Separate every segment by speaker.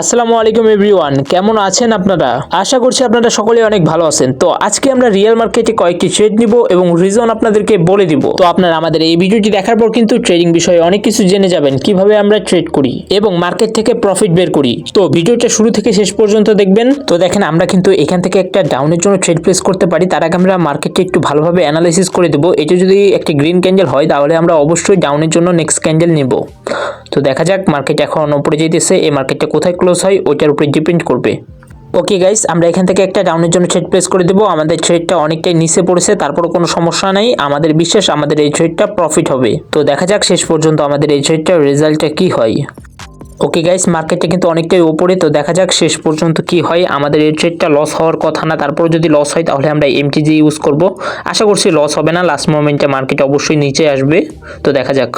Speaker 1: আসসালামু আলাইকুম এভরিওয়ান, কেমন আছেন আপনারা? আশা করছি আপনারা সকলে অনেক ভালো আছেন। তো আজকে আমরা রিয়েল মার্কেটে কয়েকটি ট্রেড নিব এবং রিজন আপনাদেরকে বলে দিব। তো আপনারা আমাদের এই ভিডিওটি দেখার পর কিন্তু ট্রেডিং বিষয়ে অনেক কিছু জেনে যাবেন, কীভাবে আমরা ট্রেড করি এবং মার্কেট থেকে প্রফিট বের করি। তো ভিডিওটা শুরু থেকে শেষ পর্যন্ত দেখবেন। তো দেখেন, আমরা কিন্তু এখান থেকে একটা ডাউনের জন্য ট্রেড প্লেস করতে পারি। তার আগে আমরা মার্কেটকে একটু ভালোভাবে অ্যানালাইসিস করে দেবো। এটা যদি একটি গ্রিন ক্যান্ডেল হয়, তাহলে আমরা অবশ্যই ডাউনের জন্য নেক্সট ক্যান্ডেল নিব। তো দেখা যাক মার্কেট এখন উপরে যেতেছে, এই মার্কেটটা কোথায় ক্লোজ হয়, ওইটার উপরে ডিপেন্ড করবে। ওকে গাইস আমরা এখান থেকে একটা ডাউনের জন্য ট্রেড প্লেস করে দেবো। আমাদের ট্রেডটা অনেকটাই নিচে পড়েছে তারপর কোনো সমস্যা নাই। আমাদের বিশ্বাস, আমাদের এই ট্রেডটা প্রফিট হবে। তো দেখা যাক শেষ পর্যন্ত আমাদের এই ট্রেডটার রেজাল্টটা কি হয়। ওকে গাইস মার্কেটটা কিন্তু অনেকটাই উপরে, তো দেখা যাক শেষ পর্যন্ত কি হয়। আমাদের এই ট্রেডটা লস হওয়ার কথা না তারপর যদি লস হয়, তাহলে আমরা এমটিজি ইউজ করব। আশা করছি লস হবে না লাস্ট মোমেন্টে মার্কেট অবশ্যই নিচে আসবে। তো দেখা যাক।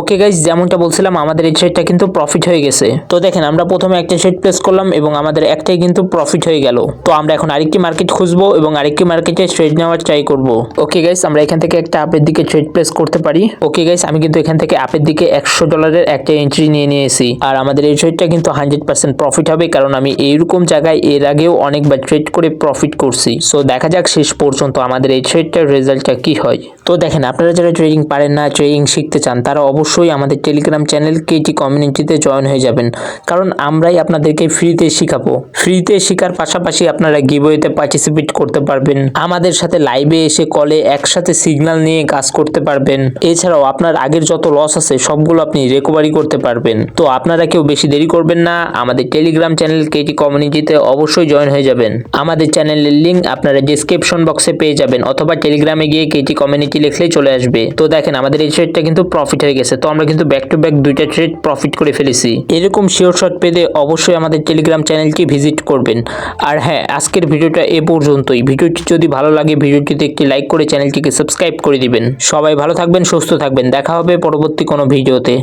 Speaker 1: ওকে গাইজ যেমনটা বলছিলাম, আমাদের এই ট্রেডটা কিন্তু প্রফিট হয়ে গেছে। তো দেখেন, আমরা প্রথমে একটা ট্রেড প্লেস করলাম এবং আমাদের একটাই কিন্তু প্রফিট হয়ে গেল। তো আমরা এখন আরেকটি মার্কেট খুঁজবো এবং আরেকটি মার্কেটে ট্রেড নেওয়ার ট্রাই করব। ওকে গাইজ আমরা এখান থেকে একটা আপের দিকে ট্রেড প্লেস করতে পারি। ওকে গাইজ আমি কিন্তু এখান থেকে আপের দিকে একশো ডলারের একটা এন্ট্রি নিয়ে নিয়েছি। আর আমাদের এই ট্রেডটা কিন্তু হান্ড্রেড পার্সেন্ট প্রফিট হবে, কারণ আমি এইরকম জায়গায় এর আগেও অনেকবার ট্রেড করে প্রফিট করছি। সো দেখা যাক শেষ পর্যন্ত আমাদের এই ট্রেডটার রেজাল্টটা কি হয়। তো দেখেন, আপনারা যারা ট্রেডিং পারেন না ট্রেডিং শিখতে চান, তারা অবশ্যই আমাদের টেলিগ্রাম চ্যানেল কেটি কমিউনিটিতে জয়েন হয়ে যাবেন। কারণ আমরাই আপনাদেরকে ফ্রিতে শিখাবো। ফ্রিতে শেখার পাশাপাশি আপনারা গিভওয়েতে পার্টিসিপেট করতে পারবেন। আমাদের সাথে লাইভে এসে কলে একসাথে সিগন্যাল নিয়ে কাজ করতে পারবেন। এছাড়াও আপনার আগের যত লস আছে, সবগুলো আপনি রিকভারি করতে পারবেন। তো আপনারা কেউ বেশি দেরি করবেন না, আমাদের টেলিগ্রাম চ্যানেল কেটি কমিউনিটিতে অবশ্যই জয়েন হয়ে যাবেন। আমাদের চ্যানেলের লিঙ্ক আপনারা ডিসক্রিপশন বক্সে পেয়ে যাবেন, অথবা টেলিগ্রামে গিয়ে কেটি কমিউনিটি লিখলেই চলে আসবে। তো দেখেন, আমাদের এই ট্রেডটা কিন্তু প্রফিট হয়ে গেছে। তো আমরা কিন্তু ব্যাক টু ব্যাক দুইটা ট্রেড প্রফিট করে ফেলেছি। এরকম শিওর শট পেতে অবশ্যই আমাদের টেলিগ্রাম চ্যানেলটি ভিজিট করবেন। আর হ্যাঁ আজকের ভিডিওটা এ পর্যন্তই। ভিডিওটি যদি ভালো লাগে, ভিডিওটিতে একটি লাইক করে চ্যানেলটিকে সাবস্ক্রাইব করে দিবেন। সবাই ভালো থাকবেন, সুস্থ থাকবেন। দেখা হবে পরবর্তী কোনো ভিডিওতে।